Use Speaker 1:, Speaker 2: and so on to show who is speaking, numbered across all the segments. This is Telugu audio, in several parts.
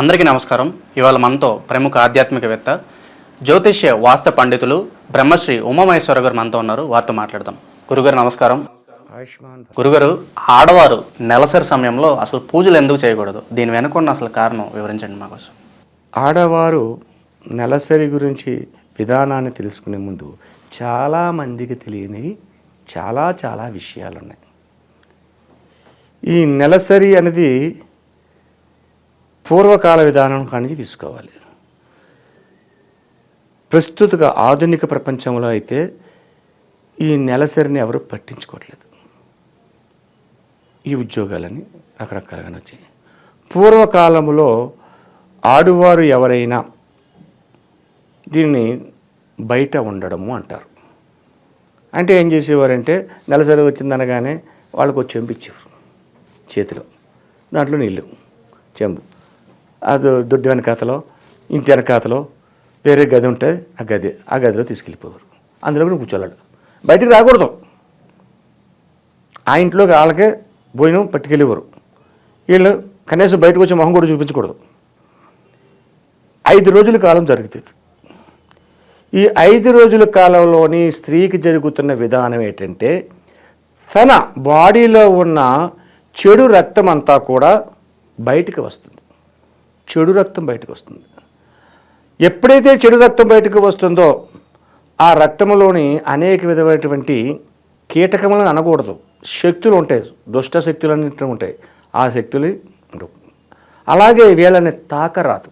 Speaker 1: అందరికీ నమస్కారం. ఇవాళ మనతో ప్రముఖ ఆధ్యాత్మికవేత్త జ్యోతిష్య వాస్త పండితులు బ్రహ్మశ్రీ ఉమామహేశ్వర గారు మనతో ఉన్నారు. వారితో మాట్లాడదాం. గురుగారు నమస్కారం.
Speaker 2: ఆయుష్మాన్
Speaker 1: గురుగారు ఆడవారు నెలసరి సమయంలో అసలు పూజలు ఎందుకు చేయకూడదు? దీని వెనుకున్న అసలు కారణం వివరించండి మా కోసం.
Speaker 2: ఆడవారు నెలసరి గురించి విధానాన్ని తెలుసుకునే ముందు చాలామందికి తెలియని చాలా చాలా విషయాలు ఉన్నాయి ఈ నెలసరి అనేది పూర్వకాల విధానం కానించి తీసుకోవాలి. ప్రస్తుతగా ఆధునిక ప్రపంచంలో అయితే ఈ నెలసరిని ఎవరు పట్టించుకోవట్లేదు. ఈ ఉద్యోగాలని రకరకాలుగా వచ్చాయి. పూర్వకాలంలో ఆడువారు ఎవరైనా దీన్ని బయట ఉండడము అంటారు. అంటే ఏం చేసేవారంటే నెలసరి వచ్చిందనగానే వాళ్ళకు చెంపు ఇచ్చేవారు చేతిలో. దాంట్లో నీళ్ళు చెంబు. అది దొడ్డి వెనకాతలో ఇంటి వెనకాతలో వేరే గది ఉంటే ఆ గది ఆ గదిలో తీసుకెళ్ళిపోయారు అందులో కూడా కూర్చోలేడు. బయటికి రాకూడదు. ఆ ఇంట్లోకి వాళ్ళకే భోజనం పట్టుకెళ్ళేవారు. వీళ్ళు కనీసం బయటకు వచ్చి మొహం కూడా చూపించకూడదు. ఐదు రోజుల కాలం జరుగుతుంది ఈ ఐదు రోజుల కాలంలోని స్త్రీకి జరుగుతున్న విధానం ఏంటంటే తన బాడీలో ఉన్న చెడు రక్తం అంతా కూడా బయటికి వస్తుంది. చెడు రక్తం బయటకు వస్తుంది. ఎప్పుడైతే చెడు రక్తం బయటకు వస్తుందో ఆ రక్తంలోని అనేక విధమైనటువంటి కీటకములను అనకూడదు. శక్తులు ఉంటాయి. దుష్ట శక్తులు అన్నింటి ఉంటాయి. ఆ శక్తులు అలాగే వీళ్ళని తాకరాదు.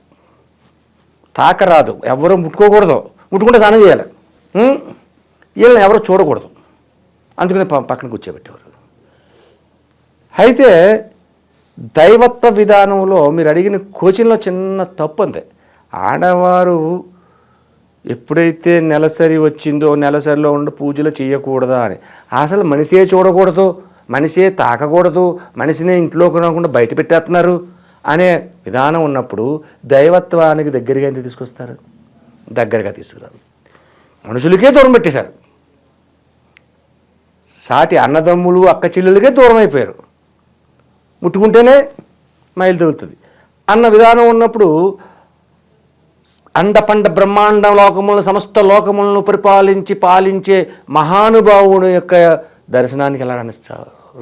Speaker 2: తాకరాదు. ఎవరు ముట్టుకోకూడదు. ముట్టుకుంటే స్నానం చేయాలి. వీళ్ళని ఎవరు చూడకూడదు. అందుకని పక్కన కూర్చోబెట్టేవారు. అయితే దైవత్వ విధానంలో మీరు అడిగిన కోచింగ్లో చిన్న తప్పు అంతే ఆడవారు ఎప్పుడైతే నెలసరి వచ్చిందో నెలసరిలో ఉండి పూజలు చేయకూడదా అని. అసలు మనిషే చూడకూడదు మనిషే తాకకూడదు మనిషినే ఇంట్లోకి రాకుండా బయట పెట్టేస్తున్నారు అనే విధానం ఉన్నప్పుడు దైవత్వానికి దగ్గరగా ఎంత తీసుకొస్తారు? దగ్గరగా తీసుకురారు. మనుషులకే దూరం పెట్టేశారు. సాటి అన్నదమ్ములు అక్క చెల్లెలకే దూరం అయిపోయారు. ముట్టుకుంటేనే మైలు తగులుతుంది అన్న విధానం ఉన్నప్పుడు అండపండ బ్రహ్మాండ లోకములను సమస్త లోకములను పరిపాలించి పాలించే మహానుభావుడు యొక్క దర్శనానికి ఎలా రాణిస్తా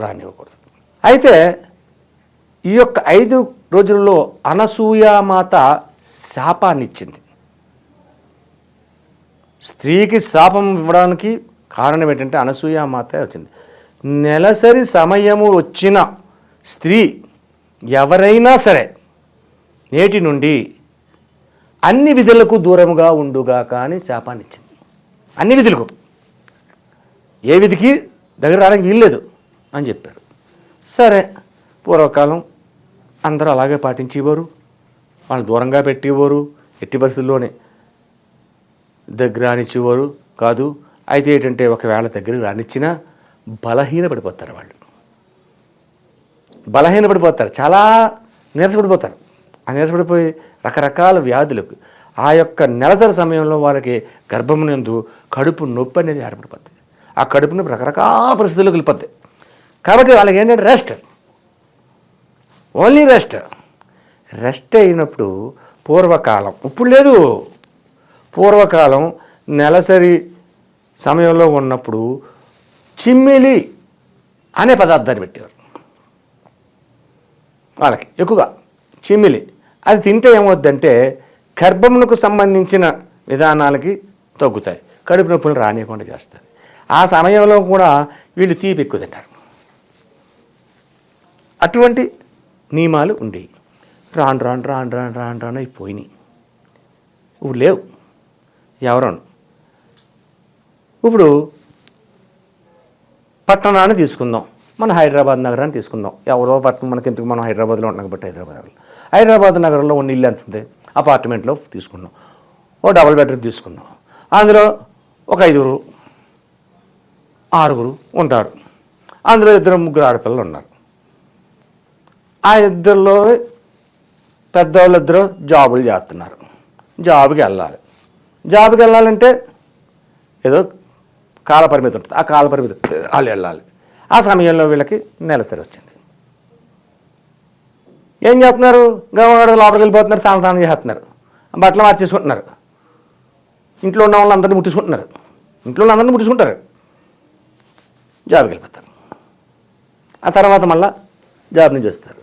Speaker 2: రానివ్వకూడదు. అయితే ఈ యొక్క ఐదు రోజుల్లో అనసూయామాత శాపాన్ని ఇచ్చింది స్త్రీకి శాపం ఇవ్వడానికి కారణం ఏంటంటే అనసూయామాత వచ్చింది. నెలసరి సమయము వచ్చిన స్త్రీ ఎవరైనా సరే నేటి నుండి అన్ని విధులకు దూరముగా ఉండుగా కానీ శాపాన్ని ఇచ్చింది అన్ని విధులకు. ఏ విధికి దగ్గర రావడానికి వీల్లేదు అని చెప్పారు. సరే పూర్వకాలం అందరూ అలాగే పాటించేవారు వాళ్ళని దూరంగా పెట్టేవారు ఎట్టి పరిస్థితుల్లోనే దగ్గర రానిచ్చేవారు కాదు. అయితే ఏంటంటే ఒకవేళ దగ్గరికి రానిచ్చినా బలహీన పడిపోతారు వాళ్ళు. బలహీనపడిపోతారు. చాలా నీరసపడిపోతారు. ఆ నీరసపడిపోయి రకరకాల వ్యాధులకు ఆ యొక్క నెలసరి సమయంలో వాళ్ళకి నందు కడుపు నొప్పి అనేది ఏర్పడిపోతుంది ఆ కడుపు నొప్పి రకరకాల పరిస్థితుల్లోకి వెళ్ళిపోతాయి కాబట్టి వాళ్ళకి ఏంటంటే రెస్ట్. Only rest. రెస్ట్ అయినప్పుడు పూర్వకాలం. ఇప్పుడు లేదు. పూర్వకాలం నెలసరి సమయంలో ఉన్నప్పుడు చిమ్మిలి అనే పదార్థాన్ని పెట్టేవారు. వాళ్ళకి ఎక్కువగా చిమ్మిలి. అది తింటే ఏమవుద్దంటే గర్భమునకు సంబంధించిన విధానాలకి తగ్గుతాయి. కడుపు నొప్పులు రానియకుండా చేస్తారు ఆ సమయంలో కూడా వీళ్ళు తీపి ఎక్కువ తింటారు. అటువంటి నియమాలు ఉండేవి రాను రాను రాను రాను రాను రాను అవి పోయినాయి ఇప్పుడు లేవు. ఎవరను ఇప్పుడు పట్టణాన్ని తీసుకుందాం. మన హైదరాబాద్ నగరాన్ని తీసుకుందాం. ఎవరో పట్టణం మనకి ఎందుకు మనం హైదరాబాద్లో ఉంటాం కాబట్టి హైదరాబాద్ హైదరాబాద్ నగరంలో ఉన్న ఇల్లు ఎంత ఉంది అపార్ట్మెంట్లో తీసుకున్నాం ఓ డబుల్ బెడ్రూమ్ తీసుకున్నాం అందులో ఒక ఐదుగురు ఆరుగురు ఉంటారు. అందులో ఇద్దరు ముగ్గురు ఆడపిల్లలు ఉన్నారు. ఆ ఇద్దరిలో పెద్దవాళ్ళు ఇద్దరు జాబులు చేస్తున్నారు. జాబ్కి వెళ్ళాలి. జాబ్కి వెళ్ళాలంటే ఏదో కాల పరిమితి ఉంటుంది. ఆ కాల పరిమితి వాళ్ళు వెళ్ళాలి. ఆ సమయంలో వీళ్ళకి నెలసరి వచ్చింది. ఏం చేస్తున్నారు? గవర్నర్ లోపలికి వెళ్ళిపోతున్నారు తాను తాను చేస్తున్నారు. బట్టలు మార్చేసుకుంటున్నారు. ఇంట్లో ఉన్న వాళ్ళందరినీ ముట్టించుకుంటున్నారు. ఇంట్లో ఉన్న అందరినీ ముట్టించుకుంటారు. జాబ్కి వెళ్ళిపోతారు. ఆ తర్వాత మళ్ళా జాబ్ నుంచి వస్తారు.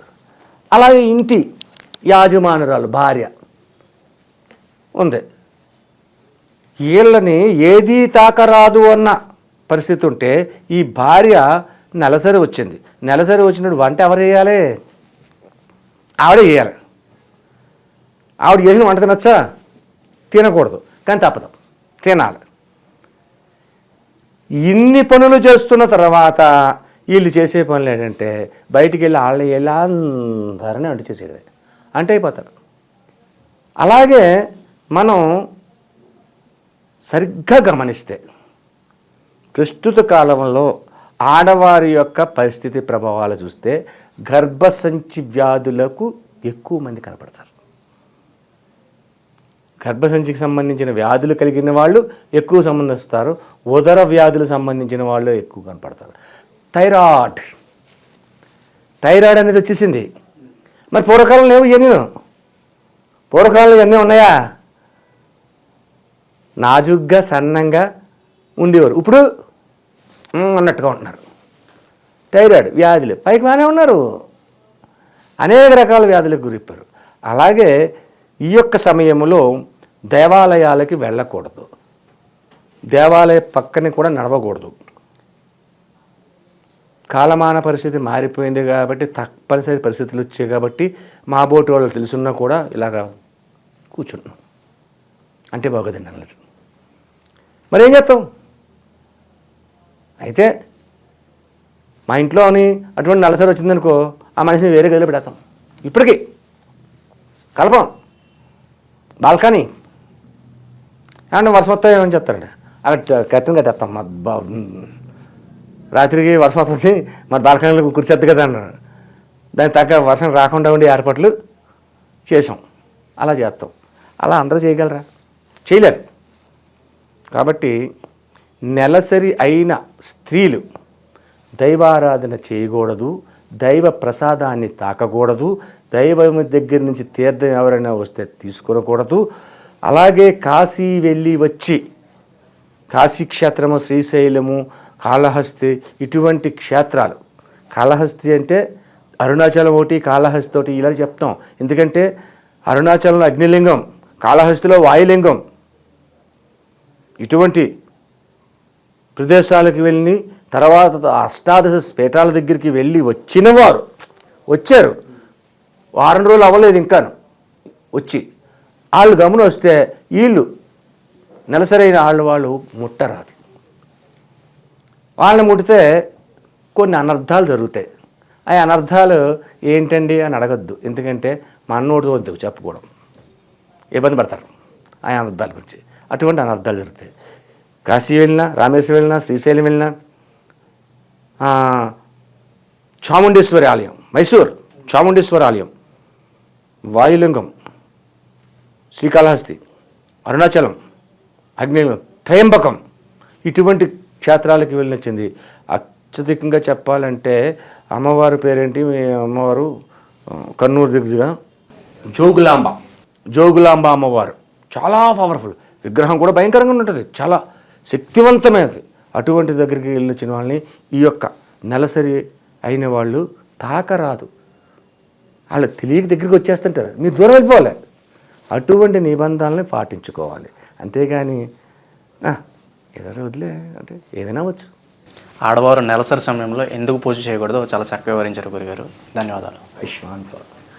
Speaker 2: అలాగే ఇంటి యాజమానురాలు భార్య ఉంది. వీళ్ళని ఏదీ తాకరాదు అన్న పరిస్థితి ఉంటే ఈ భార్య నెలసరి వచ్చింది. నెలసరి వచ్చినప్పుడు వంట ఎవరు చేయాలి? ఆవిడే చేయాలి. ఆవిడ చేసిన వంట తినొచ్చా? తినకూడదు. కానీ తప్పదు. తినాలి. ఇన్ని పనులు చేస్తున్న తర్వాత వీళ్ళు చేసే పనులు ఏంటంటే బయటికి వెళ్ళి వాళ్ళు ఎలా అందరినీ వంట చేసేది అంటే అయిపోతారు. అలాగే మనం సరిగ్గా గమనిస్తే ప్రస్తుత కాలంలో ఆడవారి యొక్క పరిస్థితి ప్రభావాలు చూస్తే గర్భసంచి వ్యాధులకు ఎక్కువ మంది కనపడతారు. గర్భసంచికి సంబంధించిన వ్యాధులు కలిగిన వాళ్ళు ఎక్కువ సంబంధిస్తారు ఉదర వ్యాధులు సంబంధించిన వాళ్ళు ఎక్కువ కనపడతారు. థైరాయిడ్. థైరాయిడ్ అనేది వచ్చేసింది. మరి పూర్వకాలం లేవు ఇవన్నీ పూర్వకాలంలో ఇవన్నీ ఉన్నాయా? నాజుగ్గా సన్నంగా ఉండేవారు. ఇప్పుడు అన్నట్టుగా ఉంటున్నారు. థైరాయిడ్ వ్యాధులు. పైకి బాగానే ఉన్నారు. అనేక రకాల వ్యాధులకు గురిపారు. అలాగే ఈ యొక్క సమయంలో దేవాలయాలకి వెళ్ళకూడదు. దేవాలయ పక్కన కూడా నడవకూడదు. కాలమాన పరిస్థితి మారిపోయింది కాబట్టి తప్పనిసరి పరిస్థితులు వచ్చాయి కాబట్టి మా బోటి వాళ్ళు తెలుసున్నా కూడా ఇలాగా కూర్చున్నాం. అంటే బాగోదండి అన్నది మరి ఏం చేస్తాం? అయితే మా ఇంట్లోని అటువంటి నలసరి వచ్చిందనుకో ఆ మనిషిని వేరే గదిలో పెడతాం ఇప్పటికీ కలపం బాల్కనీ. ఏమన్నా వర్షం వస్తాయో ఏమని చెప్తారండి? అక్కడ కట్టిన కట్టేస్తాం. మా బా రాత్రికి వర్షం వస్తుంది మరి బాల్కనీలో కుర్చేద్దు కదా అన్నాడు. దాని తగ్గ వర్షం రాకుండా ఉండే ఏర్పాట్లు చేసాం అలా చేస్తాం. అలా అందరూ చేయగలరా? చేయలేరు. కాబట్టి నెలసరి అయిన స్త్రీలు దైవారాధన చేయకూడదు దైవ ప్రసాదాన్ని తాకకూడదు దైవం దగ్గర నుంచి తీర్థం ఎవరైనా వస్తే తీసుకునకూడదు. అలాగే కాశీ వెళ్ళి వచ్చి కాశీక్షేత్రము శ్రీశైలము కాళహస్తి ఇటువంటి క్షేత్రాలు. కాళహస్తి అంటే అరుణాచలం ఒకటి కాళహస్తి ఒకటి ఇలా చెప్తాం. ఎందుకంటే అరుణాచలంలో అగ్నిలింగం కాళహస్తిలో వాయులింగం. ఇటువంటి ప్రదేశాలకు వెళ్ళి తర్వాత అష్టాదశ పీఠాల దగ్గరికి వెళ్ళి వచ్చిన వారు వచ్చారు. వారం రోజులు అవ్వలేదు ఇంకాను వచ్చి. వాళ్ళు గమనం వస్తే వీళ్ళు నెలసరైన వాళ్ళు వాళ్ళు ముట్టరాదు. వాళ్ళని ముట్టితే కొన్ని అనర్థాలు జరుగుతాయి. ఆ అనర్థాలు ఏంటండి అని అడగద్దు. ఎందుకంటే మా అన్నోడు వద్దు చెప్పుకోవడం? ఇబ్బంది పడతారు. ఆ అనర్థాల గురించి. అటువంటి అనర్థాలు జరుగుతాయి. కాశీ వెళ్ళినా రామేశ్వరం వెళ్ళినా శ్రీశైలం వెళ్ళినా చాముండేశ్వరి ఆలయం మైసూర్ చాముండేశ్వరి ఆలయం వాయులింగం శ్రీకాళహస్తి అరుణాచలం అగ్నిలింగం త్రయంబకం ఇటువంటి క్షేత్రాలకు వెళ్ళినచ్చింది. అత్యధికంగా చెప్పాలంటే అమ్మవారి పేరేంటి? మీ అమ్మవారు కర్నూలు కన్నూరు జోగులాంబ. జోగులాంబ అమ్మవారు. చాలా పవర్ఫుల్ విగ్రహం కూడా భయంకరంగా ఉంటుంది. చాలా శక్తివంతమైనది. అటువంటి దగ్గరికి వెళ్ళొచ్చిన వాళ్ళని ఈ యొక్క నెలసరి అయిన వాళ్ళు తాకరాదు. వాళ్ళు తెలియక దగ్గరికి వచ్చేస్తుంటారు. మీరు దూరం వెళ్ళిపోవాలి. అటువంటి నిబంధనల్ని పాటించుకోవాలి. అంతేగాని "ఆ, ఏదైనా వదిలే అంటే ఏదైనా వచ్చు
Speaker 1: ఆడవారు నెలసరి సమయంలో ఎందుకు పూజ చేయకూడదో చాలా చక్కగా వివరించారు గురుగారు. ధన్యవాదాలు.
Speaker 2: భవ.